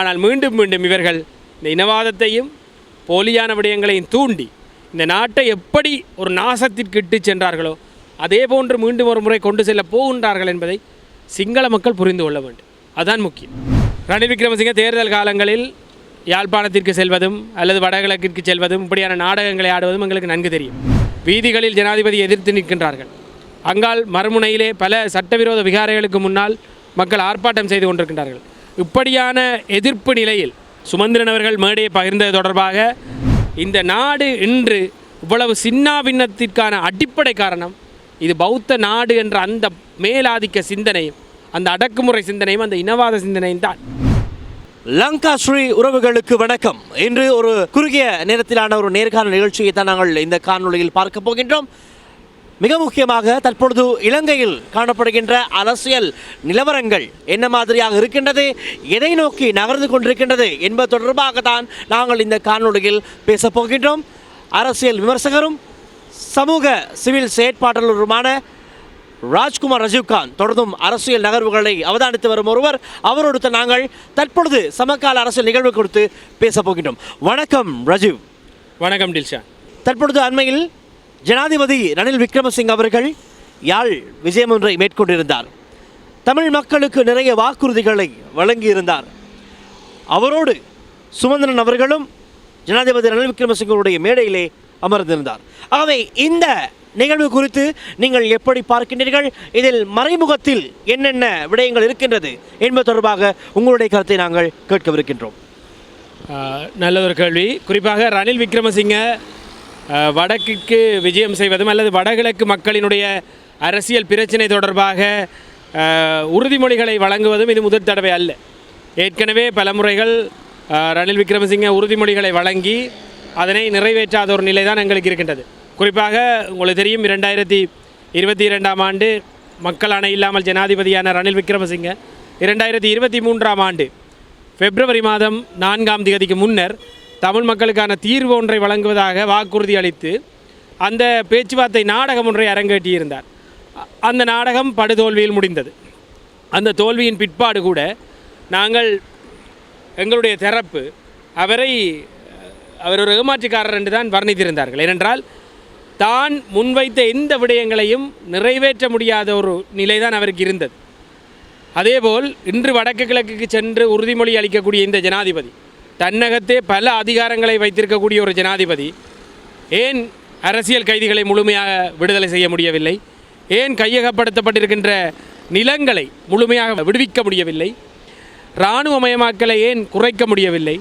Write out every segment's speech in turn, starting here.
ஆனால் மீண்டும் மீண்டும் இவர்கள் இந்த இனவாதத்தையும் போலியான விடயங்களையும் தூண்டி இந்த நாட்டை எப்படி ஒரு நாசத்திற்கு இட்டு சென்றார்களோ அதே போன்று மீண்டும் ஒரு முறை கொண்டு செல்ல போகின்றார்கள் என்பதை சிங்கள மக்கள் புரிந்து கொள்ள வேண்டும். அதான் முக்கியம். ரணில் விக்ரமசிங்க தேர்தல் காலங்களில் யாழ்ப்பாணத்திற்கு செல்வதும் அல்லது வடகிழக்கிற்கு செல்வதும் இப்படியான நாடகங்களை ஆடுவதும் எங்களுக்கு நன்கு தெரியும். வீதிகளில் ஜனாதிபதி எதிர்த்து நிற்கின்றார்கள். அங்கால் மறுமுனையிலே பல சட்டவிரோத விகாரைகளுக்கு முன்னால் மக்கள் ஆர்ப்பாட்டம் செய்து கொண்டிருக்கின்றார்கள். இப்படியான எதிர்ப்பு நிலையில் சுமந்திரன் அவர்கள் மேடையை பகிர்ந்தது தொடர்பாக இந்த நாடு இன்று இவ்வளவு சின்னாபின்னத்திற்கான அடிப்படை காரணம் இது பௌத்த நாடு என்ற அந்த மேலாதிக்க சிந்தனையும் அந்த அடக்குமுறை சிந்தனையும் அந்த இனவாத சிந்தனையும் தான். லங்கா ஸ்ரீ உறவுகளுக்கு வணக்கம். இன்று ஒரு குறுகிய நேரத்திலான ஒரு நேர்காணல் நிகழ்ச்சியை தான் நாங்கள் இந்த காணொலியில் பார்க்க போகின்றோம். மிக முக்கியமாக தற்பொழுது இலங்கையில் காணப்படுகின்ற அரசியல் நிலவரங்கள் என்ன மாதிரியாக இருக்கின்றது எதை நோக்கி நகர்ந்து கொண்டிருக்கின்றது என்பது தொடர்பாக தான் நாங்கள் இந்த காணொளியில் பேசப் போகின்றோம். அரசியல் விமர்சகரும் சமூக சிவில் செயற்பாட்டாளருமான ராஜ்குமார் ரஜீவ்காந்த் தொடர்ந்தும் அரசியல் நகர்வுகளை அவதானித்து வரும் ஒருவர். அவரோடு நாங்கள் தற்பொழுது சமகால அரசியல் நிகழ்வு குறித்து பேசப் போகின்றோம். வணக்கம் ரஜீவ். வணக்கம் டில்ஷா. தற்பொழுது அண்மையில் ஜனாதிபதி ரணில் விக்ரமசிங் அவர்கள் யாழ் விஜயம் ஒன்றை மேற்கொண்டிருந்தார். தமிழ் மக்களுக்கு நிறைய வாக்குறுதிகளை வழங்கியிருந்தார். அவரோடு சுமந்திரன் அவர்களும் ஜனாதிபதி ரணில் விக்ரமசிங்கருடைய மேடையிலே அமர்ந்திருந்தார். ஆகவே இந்த நிகழ்வு குறித்து நீங்கள் எப்படி பார்க்கின்றீர்கள்? இதில் மறைமுகத்தில் என்னென்ன விடயங்கள் இருக்கின்றது என்பது தொடர்பாக உங்களுடைய கருத்தை நாங்கள் கேட்கவிருக்கின்றோம். ஆஹ், நல்ல ஒரு கேள்வி. குறிப்பாக ரணில் விக்ரமசிங்க வடக்குக்கு விஜயம் செய்வதும் அல்லது வடகிழக்கு மக்களினுடைய அரசியல் பிரச்சினை தொடர்பாக உறுதிமொழிகளை வழங்குவதும் இது முதல் தடவை அல்ல. ஏற்கனவே பல முறைகள் ரணில் விக்ரமசிங்க உறுதிமொழிகளை வழங்கி அதனை நிறைவேற்றாத ஒரு நிலை தான் எங்களுக்கு இருக்கின்றது. குறிப்பாக உங்களுக்கு தெரியும் இரண்டாயிரத்தி இருபத்தி இரண்டாம் ஆண்டு மக்கள் அணை இல்லாமல் ஜனாதிபதியான ரணில் விக்ரமசிங்க இரண்டாயிரத்தி இருபத்தி மூன்றாம் ஆண்டு பிப்ரவரி மாதம் நான்காம் தேதிக்கு முன்னர் தமிழ் மக்களுக்கான தீர்வு ஒன்றை வழங்குவதாக வாக்குறுதி அளித்து அந்த பேச்சுவார்த்தை நாடகம் ஒன்றை அரங்கேற்றியிருந்தார். அந்த நாடகம் படுதோல்வியில் முடிந்தது. அந்த தோல்வியின் பிற்பாடு கூட நாங்கள் எங்களுடைய தரப்பு அவரை அவர் ஒரு ஏமாற்றுக்காரர் என்று தான் வர்ணித்திருந்தார்கள். ஏனென்றால் தான் முன்வைத்த எந்த விடயங்களையும் நிறைவேற்ற முடியாத ஒரு நிலைதான் அவருக்கு இருந்தது. அதேபோல் இன்று வடக்கு கிழக்குக்கு சென்று உறுதிமொழி அளிக்கக்கூடிய இந்த ஜனாதிபதி தன்னகத்தே பல அதிகாரங்களை வைத்திருக்கக்கூடிய ஒரு ஜனாதிபதி. ஏன் அரசியல் கைதிகளை முழுமையாக விடுதலை செய்ய முடியவில்லை? ஏன் கையகப்படுத்தப்பட்டிருக்கின்ற நிலங்களை முழுமையாக விடுவிக்க முடியவில்லை? இராணுவமயமாக்கலை ஏன் குறைக்க முடியவில்லை?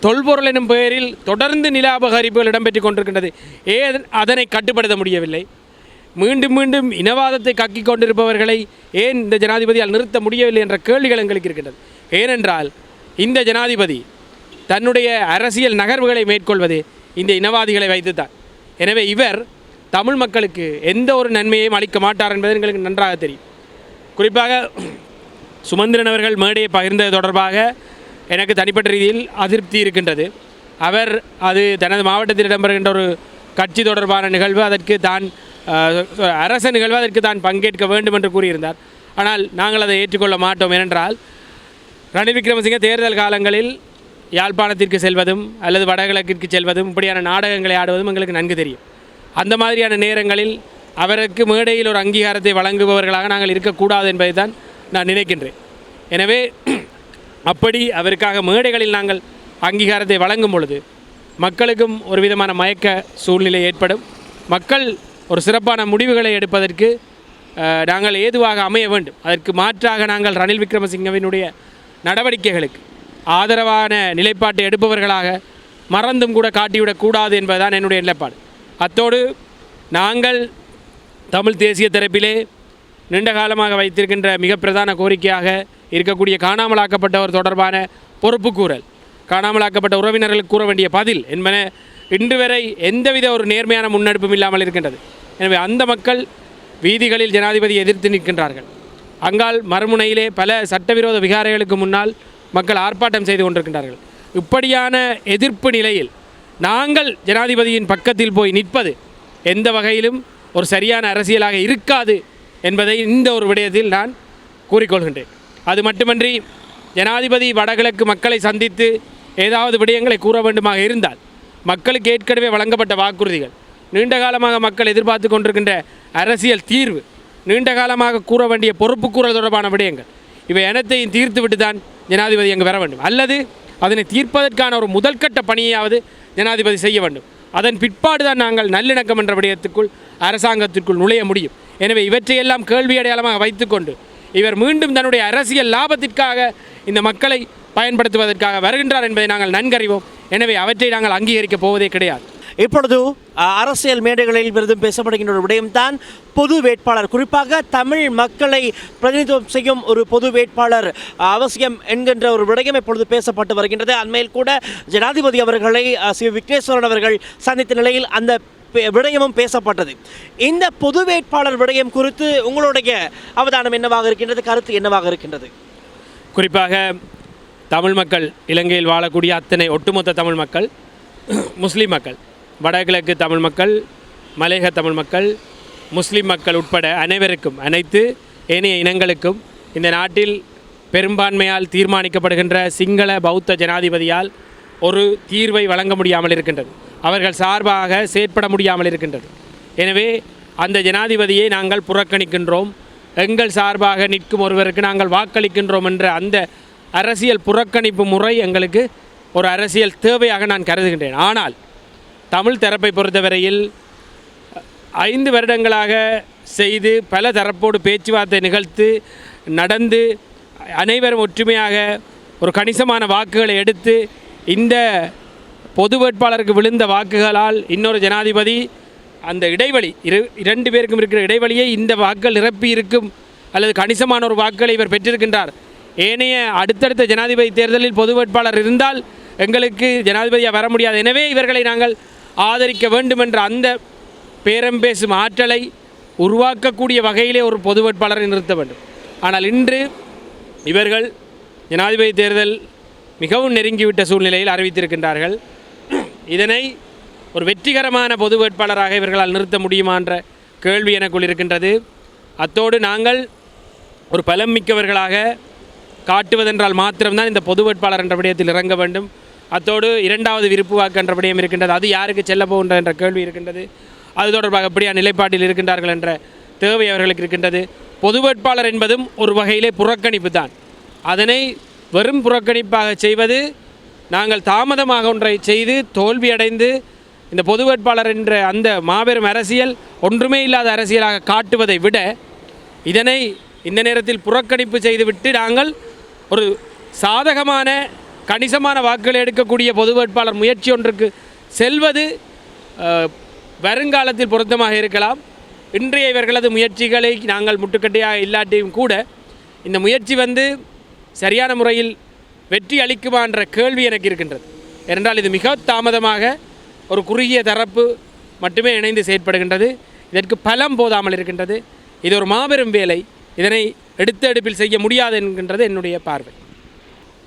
தொல்பொருள் எனும் பெயரில் தொடர்ந்து நில அபகரிப்புகள் இடம்பெற்றுக் கொண்டிருக்கின்றது. ஏன் அதனை கட்டுப்படுத்த முடியவில்லை? மீண்டும் மீண்டும் இனவாதத்தை கக்கி கொண்டிருப்பவர்களை ஏன் இந்த ஜனாதிபதியால் நிறுத்த முடியவில்லை என்ற கேள்விகள் எங்களுக்கு இருக்கின்றது. ஏனென்றால் இந்த ஜனாதிபதி தன்னுடைய அரசியல் நகர்வுகளை மேற்கொள்வது இந்த இனவாதிகளை வைத்துத்தான். எனவே இவர் தமிழ் மக்களுக்கு எந்த ஒரு நன்மையையும் அளிக்க மாட்டார் என்பது எங்களுக்கு நன்றாக தெரியும். குறிப்பாக சுமந்திரன் அவர்கள் மேடையை பகிர்ந்தது தொடர்பாக எனக்கு தனிப்பட்ட ரீதியில் அதிருப்தி இருக்கின்றது. அவர் அது தனது மாவட்டத்தில் இடம்பெறுகின்ற ஒரு கட்சி தொடர்பான நிகழ்வு அதற்கு தான் அரச நிகழ்வு அதற்கு தான் பங்கேற்க வேண்டும் என்று கூறியிருந்தார். ஆனால் நாங்கள் அதை ஏற்றுக்கொள்ள மாட்டோம். ஏனென்றால் ரணில் விக்ரமசிங்க தேர்தல் காலங்களில் யாழ்ப்பாணத்திற்கு செல்வதும் அல்லது வடகிழக்கிற்கு செல்வதும் இப்படியான நாடகங்களை ஆடுவதும் எங்களுக்கு நன்கு தெரியும். அந்த மாதிரியான நேரங்களில் அவருக்கு மேடையில் ஒரு அங்கீகாரத்தை வழங்குபவர்களாக நாங்கள் இருக்கக்கூடாது என்பதை தான் நான் நினைக்கின்றேன். எனவே அப்படி அவருக்காக மேடைகளில் நாங்கள் அங்கீகாரத்தை வழங்கும் பொழுது மக்களுக்கும் ஒரு விதமான மயக்க சூழ்நிலை ஏற்படும். மக்கள் ஒரு சிறப்பான முடிவுகளை எடுப்பதற்கு நாங்கள் ஏதுவாக அமைய வேண்டும். அதற்கு மாற்றாக நாங்கள் ரணில் விக்ரமசிங்கவினுடைய நடவடிக்கைகளுக்கு ஆதரவான நிலைப்பாட்டை எடுப்பவர்களாக மறந்தும் கூட காட்டிவிடக்கூடாது என்பதுதான் என்னுடைய நிலைப்பாடு. அத்தோடு நாங்கள் தமிழ் தேசிய தரப்பிலே நீண்ட காலமாக வைத்திருக்கின்ற மிக பிரதான கோரிக்கையாக இருக்கக்கூடிய காணாமலாக்கப்பட்டவர் தொடர்பான பொறுப்புக்கூறல் காணாமலாக்கப்பட்ட உறவினர்களுக்கு கூற வேண்டிய பதில் என்பன இன்று வரை எந்தவித ஒரு நேர்மையான முன்னெடுப்பும் இல்லாமல் இருக்கின்றது. எனவே அந்த மக்கள் வீதிகளில் ஜனாதிபதி எதிர்த்து நிற்கின்றார்கள். அங்கால் மறுமுனையிலே பல சட்டவிரோத விகாரைகளுக்கு முன்னால் மக்கள் ஆர்ப்பாட்டம் செய்து கொண்டிருக்கின்றார்கள். இப்படியான எதிர்ப்பு நிலையில் நாங்கள் ஜனாதிபதியின் பக்கத்தில் போய் நிற்பது எந்த வகையிலும் ஒரு சரியான அரசியலாக இருக்காது என்பதை இந்த ஒரு விடயத்தில் நான் கூறிக்கொள்கின்றேன். அது மட்டுமன்றி ஜனாதிபதி வடகிழக்கு மக்களை சந்தித்து ஏதாவது விடயங்களை கூற வேண்டுமாக இருந்தால் மக்களுக்கு ஏற்கனவே வழங்கப்பட்ட வாக்குறுதிகள் நீண்ட காலமாக மக்கள் எதிர்பார்த்து கொண்டிருக்கின்ற அரசியல் தீர்வு நீண்ட காலமாக கூற வேண்டிய பொறுப்புக்கூறல் தொடர்பான விடயங்கள் இவை அனைத்தையும் தீர்த்துவிட்டு தான் ஜனாதிபதி அங்கு வர வேண்டும். அல்லது அதனை தீர்ப்பதற்கான ஒரு முதல்கட்ட பணியாவது ஜனாதிபதி செய்ய வேண்டும். அதன் பிற்பாடு தான் நாங்கள் நல்லிணக்கம் என்ற விடயத்துக்குள் அரசாங்கத்திற்குள் நுழைய முடியும். எனவே இவற்றையெல்லாம் கேள்வி அடையாளமாக வைத்துக்கொண்டு இவர் மீண்டும் தன்னுடைய அரசியல் லாபத்திற்காக இந்த மக்களை பயன்படுத்துவதற்காக வருகின்றார் என்பதை நாங்கள் நன்கறிவோம். எனவே அவற்றை நாங்கள் அங்கீகரிக்கப் போவதே கிடையாது. இப்பொழுது அரசியல் மேடைகளில் விருதும் பேசப்படுகின்ற ஒரு விடயம்தான் பொது வேட்பாளர். குறிப்பாக தமிழ் மக்களை பிரதிநிதித்துவம் செய்யும் ஒரு பொது வேட்பாளர் அவசியம் என்கின்ற ஒரு விடயம் இப்பொழுது பேசப்பட்டு வருகின்றது. அண்மையில் கூட ஜனாதிபதி அவர்களை அ, சி. விக்னேஸ்வரன் அவர்கள் சந்தித்த நிலையில் அந்த பே- விடயமும் பேசப்பட்டது. இந்த பொது வேட்பாளர் விடயம் குறித்து உங்களுடைய அவதானம் என்னவாக இருக்கின்றது? கருத்து என்னவாக இருக்கின்றது? குறிப்பாக தமிழ் மக்கள் இலங்கையில் வாழக்கூடிய அத்தனை ஒட்டுமொத்த தமிழ் மக்கள் முஸ்லீம் மக்கள் வடகிழக்கு தமிழ் மக்கள் மலையக தமிழ் மக்கள் முஸ்லீம் மக்கள் உட்பட அனைவருக்கும் அனைத்து ஏனைய இனங்களுக்கும் இந்த நாட்டில் பெரும்பான்மையால் தீர்மானிக்கப்படுகின்ற சிங்கள பௌத்த ஜனாதிபதியால் ஒரு தீர்வை வழங்க முடியாமல் இருக்கின்றது. அவர்கள் சார்பாக செயற்பட முடியாமல் இருக்கின்றது. எனவே அந்த ஜனாதிபதியை நாங்கள் புறக்கணிக்கின்றோம். எங்கள் சார்பாக நிற்கும் ஒருவருக்கு நாங்கள் வாக்களிக்கின்றோம் என்ற அந்த அரசியல் புறக்கணிப்பு முறை எங்களுக்கு ஒரு அரசியல் தேவையாக நான் கருதுகின்றேன். ஆனால் தமிழ் தரப்பை பொறுத்தவரையில் ஐந்து வருடங்களாக செய்து பல தரப்போடு பேச்சுவார்த்தை நிகழ்த்து நடந்து அனைவரும் ஒற்றுமையாக ஒரு கணிசமான வாக்குகளை எடுத்து இந்த பொது வேட்பாளருக்கு விழுந்த வாக்குகளால் இன்னொரு ஜனாதிபதி அந்த இடைவெளி இரு இரண்டு பேருக்கும் இருக்கிற இடைவெளியை இந்த வாக்குகள் நிரப்பி இருக்கும் அல்லது கணிசமான ஒரு வாக்குகளை இவர் பெற்றிருக்கின்றார். ஏனைய அடுத்தடுத்த ஜனாதிபதி தேர்தலில் பொது வேட்பாளர் இருந்தால் எங்களுக்கு ஜனாதிபதியாக வர முடியாது. எனவே இவர்களை நாங்கள் ஆதரிக்க வேண்டும் என்ற அந்த பேரம் பேசும் ஆற்றலை உருவாக்கக்கூடிய வகையிலே ஒரு பொது வேட்பாளரை நிறுத்த வேண்டும். ஆனால் இன்று இவர்கள் ஜனாதிபதி தேர்தல் மிகவும் நெருங்கிவிட்ட சூழ்நிலையில் அறிவித்திருக்கின்றார்கள். இதனை ஒரு வெற்றிகரமான பொது வேட்பாளராக இவர்களால் நிறுத்த முடியுமா என்ற கேள்வி எனக்குள் இருக்கின்றது. அத்தோடு நாங்கள் ஒரு பலம் மிக்கவர்களாக காட்டுவதென்றால் மாத்திரம்தான் இந்த பொது வேட்பாளர் என்ற விடயத்தில் இறங்க வேண்டும். அத்தோடு இரண்டாவது விருப்பு வாக்கு விடயம் இருக்கின்றது. அது யாருக்கு செல்ல போகின்ற என்ற கேள்வி இருக்கின்றது. அது தொடர்பாக எப்படியா நிலைப்பாட்டில் இருக்கின்றார்கள் என்ற தேவை அவர்களுக்கு இருக்கின்றது. பொது வேட்பாளர் என்பதும் ஒரு வகையிலே புறக்கணிப்பு தான் அதனை வெறும் புறக்கணிப்பாக செய்வது நாங்கள் தாமதமாக ஒன்றை செய்து தோல்வியடைந்து இந்த பொது வேட்பாளர் என்ற அந்த மாபெரும் அரசியல் ஒன்றுமே இல்லாத அரசியலாக காட்டுவதை விட இதனை இந்த நேரத்தில் புறக்கணிப்பு செய்துவிட்டு நாங்கள் ஒரு சாதகமான கணிசமான வாக்குகளை எடுக்கக்கூடிய பொது வேட்பாளர் முயற்சி ஒன்றுக்கு செல்வது வருங்காலத்தில் பொருத்தமாக இருக்கலாம். இன்றைய இவர்களது முயற்சிகளை நாங்கள் முட்டுக்கட்டையாக இல்லாட்டியும் கூட இந்த முயற்சி வந்து சரியான முறையில் வெற்றி அளிக்குமா என்ற கேள்வி எனக்கு இருக்கின்றது. ஏனென்றால் இது மிக தாமதமாக ஒரு குறுகிய தரப்பு மட்டுமே இணைந்து செயற்படுகின்றது. இதற்கு பலம் போதாமல் இருக்கின்றது. இது ஒரு மாபெரும் வேலை. இதனை எடுத்த எடுப்பில் செய்ய முடியாது என்கின்றது என்னுடைய பார்வை.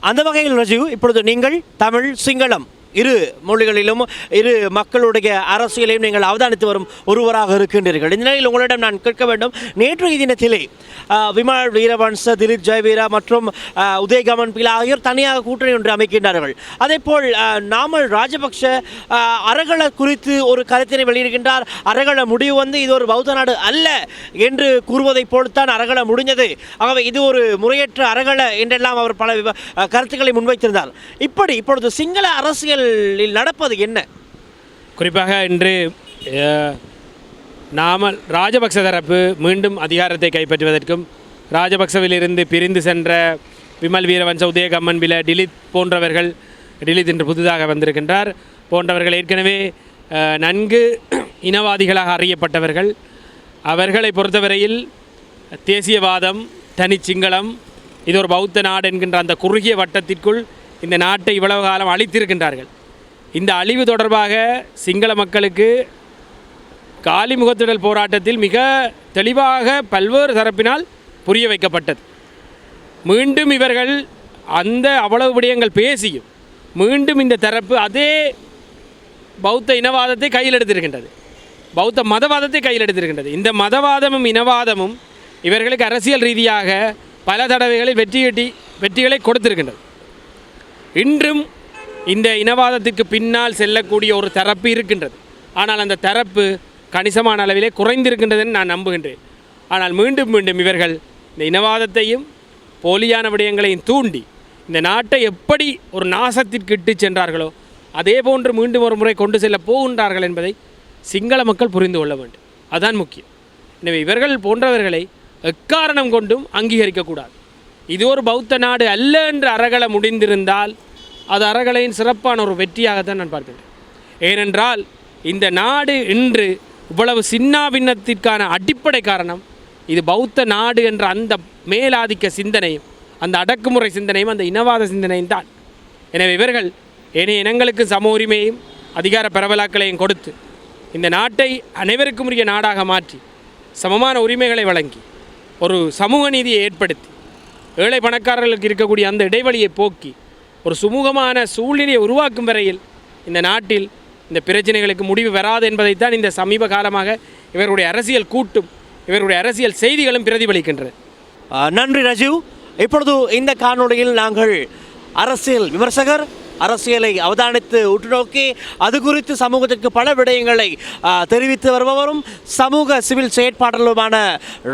அந்த வகையில் ரஜு இப்பொழுது நீங்கள் தமிழ் சிங்களம். இரு மொழிகளிலும் இரு மக்களுடைய அரசியலையும் நீங்கள் அவதானித்து வரும் ஒருவராக இருக்கின்றீர்கள். இந்த நிலையில் உங்களிடம் நான் கேட்க வேண்டும் நேற்றைய தினத்திலே விமல் வீரவன்ச திலீப் ஜெயவீரா மற்றும் உதயகமன் பிலா ஆகியோர் தனியாக கூட்டணி ஒன்று அமைக்கின்றார்கள். அதே போல் நாமல் ராஜபக்ஷ அரகல குறித்து ஒரு கருத்தினை வெளியிடுகின்றார். அரகல முடிவு வந்து இது ஒரு பௌத்த நாடு அல்ல என்று கூறுவதைப் போல்தான் அரகல முடிஞ்சது. ஆகவே இது ஒரு முறையற்ற அரகல என்றெல்லாம் அவர் பல கருத்துக்களை முன்வைத்திருந்தார். இப்படி இப்பொழுது சிங்கள அரசியல் அரசியலில் நடப்பது என்ன? குறிப்பாக இன்று நாம நாமல் ராஜபக்ச தரப்பு மீண்டும் அதிகாரத்தை கைப்பற்றுவதற்கும் ராஜபக்சவிலிருந்து பிரிந்து சென்ற விமல் வீரவன்ச உதயகம்மன் பில டிலித் போன்றவர்கள் டிலித் என்று புதிதாக வந்திருக்கின்றார். போன்றவர்கள் ஏற்கனவே நன்கு இனவாதிகளாக அறியப்பட்டவர்கள். அவர்களை பொறுத்தவரையில் தேசியவாதம் தனிச்சிங்களம் இது ஒரு பௌத்த நாடு என்கின்ற அந்த குறுகிய வட்டத்திற்குள் இந்த நாட்டை இவ்வளவு காலம் அழித்திருக்கின்றார்கள். இந்த அழிவு தொடர்பாக சிங்கள மக்களுக்கு காலி முகத்திடல் போராட்டத்தில் மிக தெளிவாக பல்வேறு தரப்பினால் புரிய வைக்கப்பட்டது. மீண்டும் இவர்கள் அந்த அவ்வளவு விடயங்கள் பேசியும் மீண்டும் இந்த தரப்பு அதே பௌத்த இனவாதத்தை கையில் எடுத்திருக்கின்றது. பௌத்த மதவாதத்தை கையில் எடுத்திருக்கின்றது. இந்த மதவாதமும் இனவாதமும் இவர்களுக்கு அரசியல் ரீதியாக பல தடவைகளில் வெற்றி கட்டி வெற்றிகளை கொடுத்திருக்கின்றது. இன்றும் இந்த இனவாதத்திற்கு பின்னால் செல்லக்கூடிய ஒரு தரப்பு இருக்கின்றது. ஆனால் அந்த தரப்பு கணிசமான அளவிலே குறைந்திருக்கின்றதுன்னு நான் நம்புகின்றேன். ஆனால் மீண்டும் மீண்டும் இவர்கள் இந்த இனவாதத்தையும் போலியான விடயங்களையும் தூண்டி இந்த நாட்டை எப்படி ஒரு நாசத்திற்கு இட்டு சென்றார்களோ அதே போன்று மீண்டும் ஒரு முறை கொண்டு செல்ல போகின்றார்கள் என்பதை சிங்கள மக்கள் புரிந்து கொள்ள வேண்டும். அதான் முக்கியம். எனவே இவர்கள் போன்றவர்களை எக்காரணம் கொண்டும் அங்கீகரிக்கக்கூடாது இது ஒரு பௌத்த நாடு அல்ல என்று அறகல முடிந்திருந்தால் அது அறகலையின் சிறப்பான ஒரு வெற்றியாகத்தான் நான் பார்க்கின்றேன். ஏனென்றால் இந்த நாடு இன்று இவ்வளவு சின்னாபின்னத்திற்கான அடிப்படை காரணம் இது பௌத்த நாடு என்ற அந்த மேலாதிக்க சிந்தனையும் அந்த அடக்குமுறை சிந்தனையும் அந்த இனவாத சிந்தனையும் தான். எனவே இவர்கள் ஏனைய இனங்களுக்கு சம உரிமையும் அதிகார பரவலாக்களையும் கொடுத்து இந்த நாட்டை அனைவருக்கும் உரிய நாடாக மாற்றி சமமான உரிமைகளை வழங்கி ஒரு சமூக நீதியை ஏற்படுத்தி ஏழை பணக்காரர்களுக்கு இருக்கக்கூடிய அந்த இடைவெளியை போக்கி ஒரு சுமூகமான சூழ்நிலையை உருவாக்கும் வரையில் இந்த நாட்டில் இந்த பிரச்சனைகளுக்கு முடிவு வராது என்பதைத்தான் இந்த சமீப காலமாக இவருடைய அரசியல் கூட்டும் இவருடைய அரசியல் செய்திகளும் பிரதிபலிக்கின்றது. நன்றி ரஜீவ். இப்பொழுது இந்த காணொளியில் நாங்கள் அரசியல் விமர்சகர் அரசியலை அவதானித்து உற்று நோக்கி அது குறித்து சமூகத்திற்கு பல விடயங்களை தெரிவித்து வருபவரும் சமூக சிவில் செயற்பாட்டாளருமான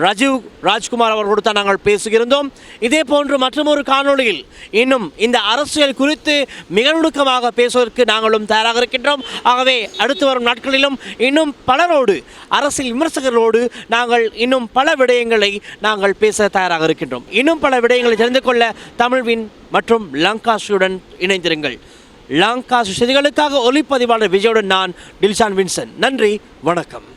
ரஜீவ் ராஜ்குமார் அவர்களோடு தான் நாங்கள் பேசுகிறோம் இதே போன்று மற்றொரு காணொளியில் இன்னும் இந்த அரசியல் குறித்து மிக நுணுக்கமாக பேசுவதற்கு நாங்களும் தயாராக இருக்கின்றோம். ஆகவே அடுத்து வரும் நாட்களிலும் இன்னும் பலரோடு அரசியல் விமர்சகர்களோடு நாங்கள் இன்னும் பல விடயங்களை நாங்கள் பேச தயாராக இருக்கின்றோம். இன்னும் பல விடயங்களை தெரிந்து கொள்ள தமிழ்வின் மற்றும் லங்காஷுடன் இணைந்திருங்கள். லாங்காசு செய்திகளுக்காக ஒளிப்பதிவாளர் விஜயுடன் நான் டில்ஷான் வின்சன். நன்றி வணக்கம்.